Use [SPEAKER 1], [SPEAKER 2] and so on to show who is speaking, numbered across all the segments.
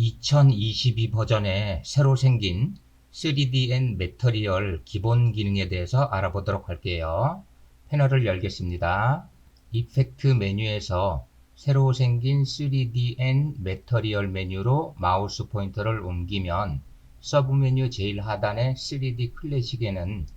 [SPEAKER 1] 2022 버전에 새로 생긴 3DN 매터리얼 기본 기능에 대해서 알아보도록 할게요. 패널을 열겠습니다. 이펙트 메뉴에서 새로 생긴 3DN 매터리얼 메뉴로 마우스 포인터를 옮기면 서브 메뉴 제일 하단의 3D 클래식에는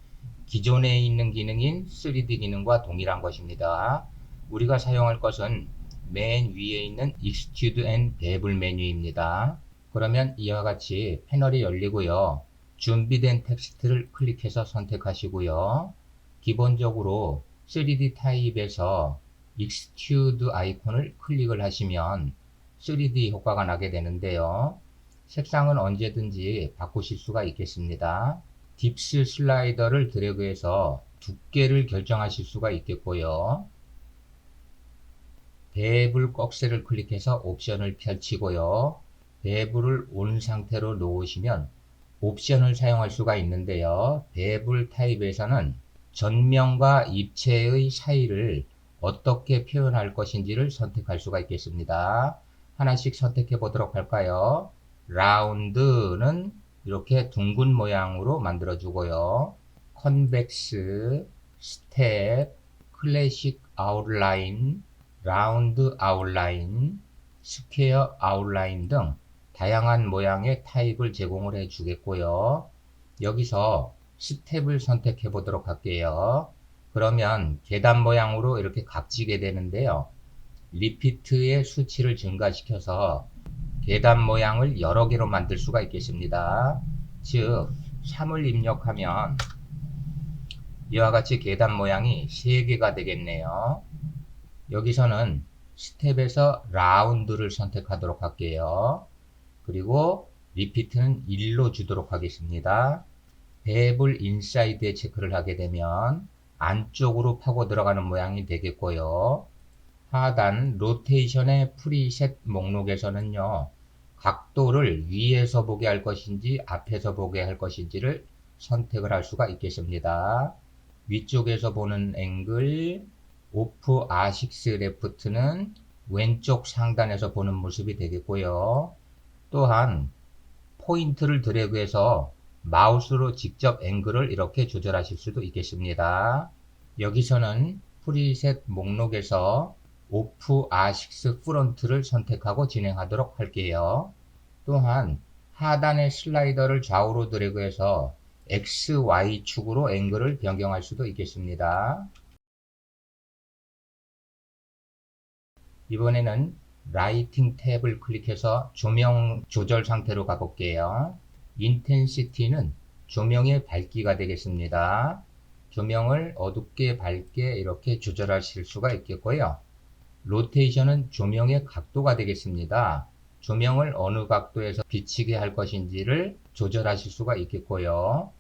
[SPEAKER 1] 기존에 있는 기능인 3D 기능과 동일한 것입니다. 우리가 사용할 것은 맨 위에 있는 Extrude and Bevel 메뉴입니다. 그러면 이와 같이 패널이 열리고요. 준비된 텍스트를 클릭해서 선택하시고요. 기본적으로 3D 타입에서 Extrude 아이콘을 클릭을 하시면 3D 효과가 나게 되는데요. 색상은 언제든지 바꾸실 수가 있겠습니다. 딥스 슬라이더를 드래그해서 두께를 결정하실 수가 있겠고요. 배불 꺽쇠를 클릭해서 옵션을 펼치고요. 배불을 온 상태로 놓으시면 옵션을 사용할 수가 있는데요. 배불 타입에서는 전면과 입체의 사이를 어떻게 표현할 것인지를 선택할 수가 있겠습니다. 하나씩 선택해 보도록 할까요? 라운드는 이렇게 둥근 모양으로 만들어 주고요. 컨벡스, 스텝, 클래식 아웃라인, 라운드 아웃라인, 스퀘어 아웃라인 등 다양한 모양의 타입을 제공을 해 주겠고요. 여기서 스텝을 선택해 보도록 할게요. 그러면 계단 모양으로 이렇게 각지게 되는데요. 리피트의 수치를 증가시켜서 계단 모양을 여러 개로 만들 수가 있겠습니다. 즉, 3을 입력하면 이와 같이 계단 모양이 3개가 되겠네요. 여기서는 스텝에서 라운드를 선택하도록 할게요. 그리고 리피트는 1로 주도록 하겠습니다. 베블 인사이드에 체크를 하게 되면 안쪽으로 파고 들어가는 모양이 되겠고요. 하단 로테이션의 프리셋 목록에서는요. 각도를 위에서 보게 할 것인지 앞에서 보게 할 것인지를 선택을 할 수가 있겠습니다. 위쪽에서 보는 앵글, 오프 R6 레프트는 왼쪽 상단에서 보는 모습이 되겠고요. 또한 포인트를 드래그해서 마우스로 직접 앵글을 이렇게 조절하실 수도 있겠습니다. 여기서는 프리셋 목록에서 오프 R6 프론트를 선택하고 진행하도록 할게요. 또한 하단의 슬라이더를 좌우로 드래그해서 X, Y 축으로 앵글을 변경할 수도 있겠습니다. 이번에는 라이팅 탭을 클릭해서 조명 조절 상태로 가볼게요. 인텐시티는 조명의 밝기가 되겠습니다. 조명을 어둡게 밝게 이렇게 조절하실 수가 있겠고요. 로테이션은 조명의 각도가 되겠습니다. 조명을 어느 각도에서 비치게 할 것인지를 조절하실 수가 있겠고요.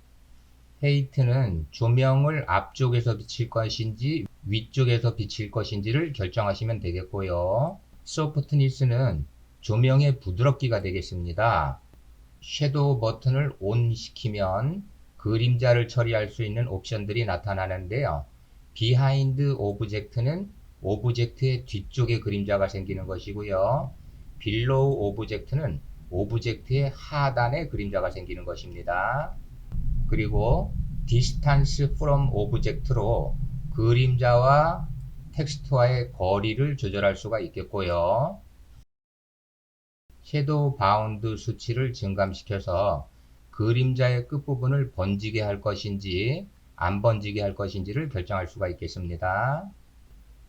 [SPEAKER 1] 헤이트는 조명을 앞쪽에서 비칠 것인지 위쪽에서 비칠 것인지를 결정하시면 되겠고요. 소프트니스는 조명의 부드럽기가 되겠습니다. 섀도우 버튼을 ON 시키면 그림자를 처리할 수 있는 옵션들이 나타나는데요. 비하인드 오브젝트는 오브젝트의 뒤쪽에 그림자가 생기는 것이고요. 빌로우 오브젝트는 오브젝트의 하단에 그림자가 생기는 것입니다. 그리고 디스탄스 프롬 오브젝트로 그림자와 텍스트와의 거리를 조절할 수가 있겠고요. 섀도우 바운드 수치를 증감시켜서 그림자의 끝부분을 번지게 할 것인지 안 번지게 할 것인지를 결정할 수가 있겠습니다.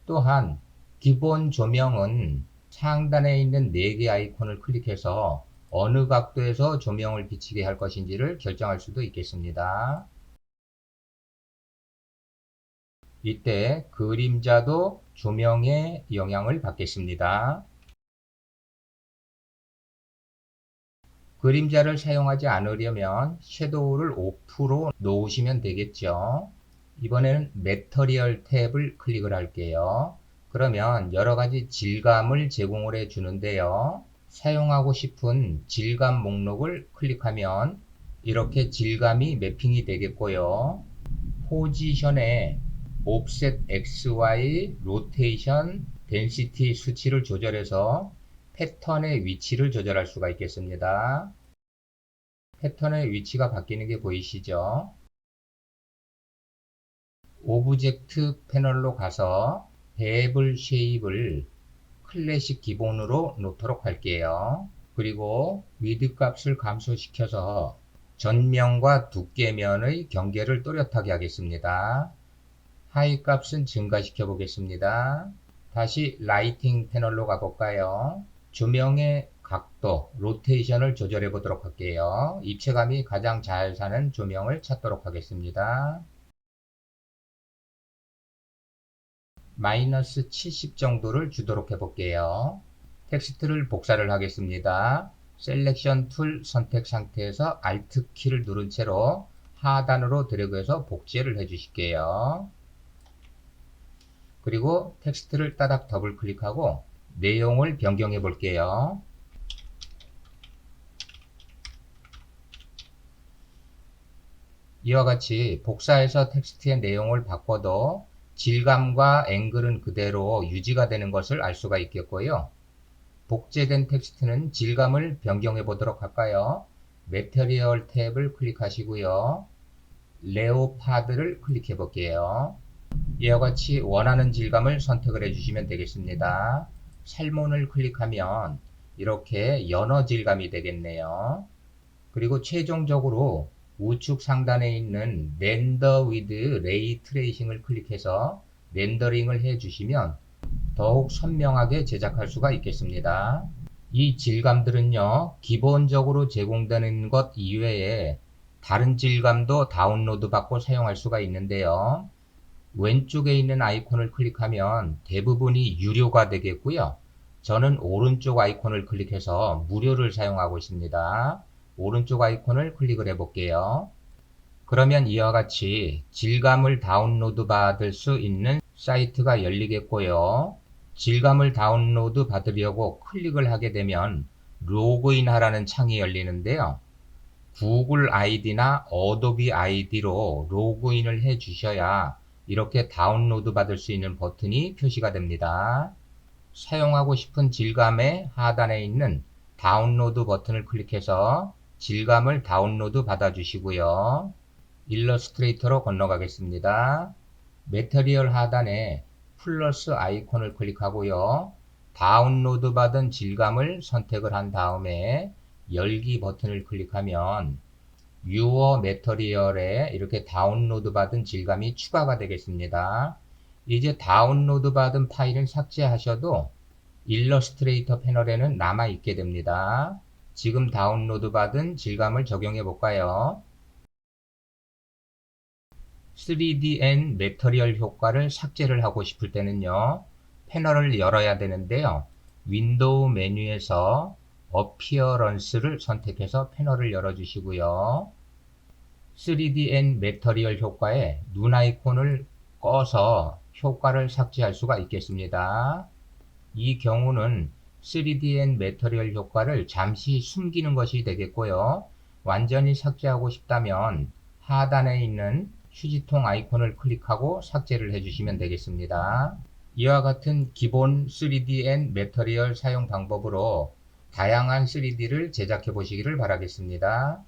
[SPEAKER 1] 또한 기본 조명은 상단에 있는 4개 아이콘을 클릭해서 어느 각도에서 조명을 비치게 할 것인지를 결정할 수도 있겠습니다. 이때 그림자도 조명의 영향을 받겠습니다. 그림자를 사용하지 않으려면 섀도우를 오프로 놓으시면 되겠죠. 이번에는 매터리얼 탭을 클릭을 할게요. 그러면 여러 가지 질감을 제공을 해 주는데요. 사용하고 싶은 질감 목록을 클릭하면 이렇게 질감이 매핑이 되겠고요. 포지션에 옵셋 XY, 로테이션, 덴시티 수치를 조절해서 패턴의 위치를 조절할 수가 있겠습니다. 패턴의 위치가 바뀌는 게 보이시죠? 오브젝트 패널로 가서 베이블 쉐입을 클래식 기본으로 놓도록 할게요. 그리고 위드 값을 감소시켜서 전면과 두께면의 경계를 또렷하게 하겠습니다. 하이 값은 증가시켜 보겠습니다. 다시 라이팅 패널로 가볼까요? 조명의 각도, 로테이션을 조절해 보도록 할게요. 입체감이 가장 잘 사는 조명을 찾도록 하겠습니다. 마이너스 70 정도를 주도록 해볼게요. 텍스트를 복사를 하겠습니다. 셀렉션 툴 선택 상태에서 Alt 키를 누른 채로 하단으로 드래그해서 복제를 해주실게요. 그리고 텍스트를 따닥 더블 클릭하고 내용을 변경해 볼게요. 이와 같이 복사해서 텍스트의 내용을 바꿔도 질감과 앵글은 그대로 유지가 되는 것을 알 수가 있겠고요. 복제된 텍스트는 질감을 변경해 보도록 할까요? 메테리얼 탭을 클릭하시고요. 레오파드를 클릭해 볼게요. 이와 같이 원하는 질감을 선택을 해주시면 되겠습니다. 살몬을 클릭하면 이렇게 연어 질감이 되겠네요. 그리고 최종적으로 우측 상단에 있는 렌더 위드 레이 트레이싱을 클릭해서 렌더링을 해주시면 더욱 선명하게 제작할 수가 있겠습니다. 이 질감들은요, 기본적으로 제공되는 것 이외에 다른 질감도 다운로드 받고 사용할 수가 있는데요. 왼쪽에 있는 아이콘을 클릭하면 대부분이 유료가 되겠고요. 저는 오른쪽 아이콘을 클릭해서 무료를 사용하고 있습니다. 오른쪽 아이콘을 클릭을 해 볼게요. 그러면 이와 같이 질감을 다운로드 받을 수 있는 사이트가 열리겠고요. 질감을 다운로드 받으려고 클릭을 하게 되면 로그인 하라는 창이 열리는데요. 구글 아이디나 어도비 아이디로 로그인을 해 주셔야 이렇게 다운로드 받을 수 있는 버튼이 표시가 됩니다. 사용하고 싶은 질감의 하단에 있는 다운로드 버튼을 클릭해서 질감을 다운로드 받아 주시고요. 일러스트레이터로 건너가겠습니다. 메테리얼 하단에 플러스 아이콘을 클릭하고요. 다운로드 받은 질감을 선택을 한 다음에 열기 버튼을 클릭하면 유어 메터리얼에 이렇게 다운로드 받은 질감이 추가가 되겠습니다. 이제 다운로드 받은 파일을 삭제하셔도 일러스트레이터 패널에는 남아 있게 됩니다. 지금 다운로드 받은 질감을 적용해 볼까요? 3DN 메터리얼 효과를 삭제를 하고 싶을 때는요. 패널을 열어야 되는데요. 윈도우 메뉴에서 어피어런스를 선택해서 패널을 열어주시고요. 3DN 메터리얼 효과에 눈 아이콘을 꺼서 효과를 삭제할 수가 있겠습니다. 이 경우는 3DN 메터리얼 효과를 잠시 숨기는 것이 되겠고요. 완전히 삭제하고 싶다면 하단에 있는 휴지통 아이콘을 클릭하고 삭제를 해주시면 되겠습니다. 이와 같은 기본 3DN 메터리얼 사용 방법으로 다양한 3D를 제작해 보시기를 바라겠습니다.